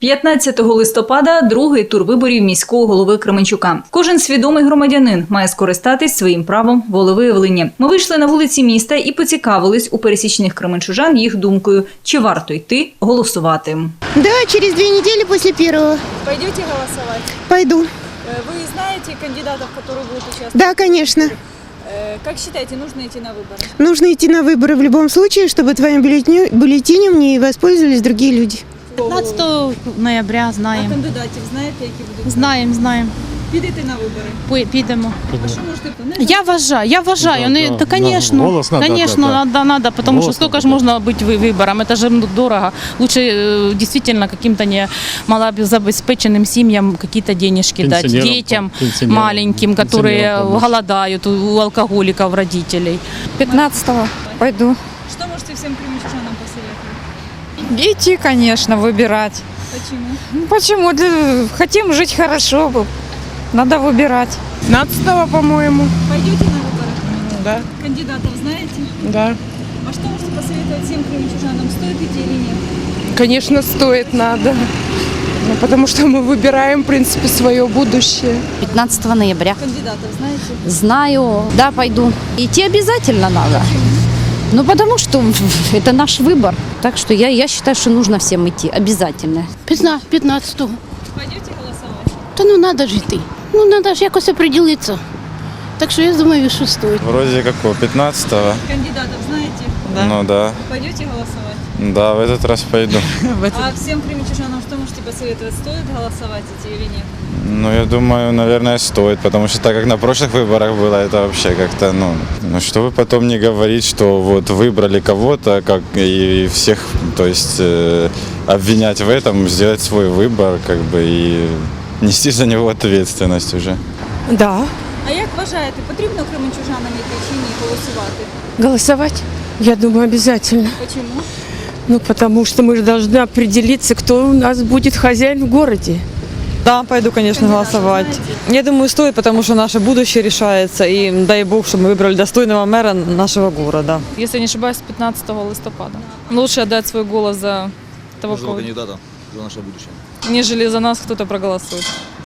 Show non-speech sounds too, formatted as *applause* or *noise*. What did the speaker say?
15 листопада другий тур виборів міського голови Кременчука. Кожен свідомий громадянин має скористатись своїм правом волевиявлення. Ми вийшли на вулиці міста і поцікавились у пересічних кременчужан їх думкою, чи варто йти голосувати. Да, через две недели после первого Пойдете голосовать? пойду. Э, Вы знаете кандидатов, которые будут участвовать? Да, конечно. Э, Как считаете, нужно идти на выборы? Нужно идти на выборы в любом случае, чтобы твоим бюллетеню- бюллетенем не воспользовались другие люди. 15 ноября А знаємо. кандидатів знаєте, які будуть? Знаємо, знаємо. Підете на вибори? Пи- Підемо. А що можете? Не Я вважаю, я вважаю. Да, Ну, да, та, конечно, да, голос надо конечно, отдать, да. надо, надо, потому Голос что сколько надо же можно быть вы- выбором, это же ну, дорого. Лучше э, действительно каким-то не малообеспеченным семьям какие-то денежки дать, Пенсионерам, детям пенсионерам, маленьким, которые пенсионерам помочь. голодают у у алкоголиков родителей. 15-го пойду. Что можете всем кременчужанам посоветовать? Идти, конечно, выбирать. Почему? Ну, Почему? Для- Хотим жить хорошо, надо выбирать. 15 по-моему. Пойдете на выборы? Да, Кандидатов знаете? да. А что можете посоветовать всем кременчужанам? Стоит идти или нет? Конечно, стоит, надо. Ну, потому что мы выбираем, в принципе, свое будущее. 15 ноября. Кандидатов знаете? Знаю, да, пойду. Идти обязательно надо. Ну, потому что это наш выбор. Так что я, я считаю, что нужно всем идти. Обязательно. 15, 15-го. Пойдете голосовать? Та ну треба ж йти. Ну треба ж якось оприділитися. Так що я думаю, що стоїть. Вроде какого, 15-го? Кандидатов знаете? Ну да. Пойдете голосовать? Да, в этот раз пойду. *laughs* А всем кременчужанам что можете посоветовать? Стоит голосовать идти или нет? Ну, я думаю, наверное, стоит, потому что так как на прошлых выборах было, это вообще как-то, ну, ну, чтобы потом не говорить, что вот выбрали кого-то, как и всех, то есть э, обвинять в этом, сделать свой выбор, как бы, и нести за него ответственность уже. Да. А як вважаєте, потрібно кременчужанам йти чи ні голосувати? Голосовать? Я думаю, обязательно. Почему? Ну, потому что мы же должны определиться, кто у нас будет хозяин в городе. Да, пойду, конечно, голосовать. Я думаю, стоит, потому что наше будущее решается. И дай бог, чтобы мы выбрали достойного мэра нашего города. Если не ошибаюсь, 15 листопада. Лучше отдать свой голос за того, кого, кандидата за наше будущее. нежели за нас кто-то проголосует.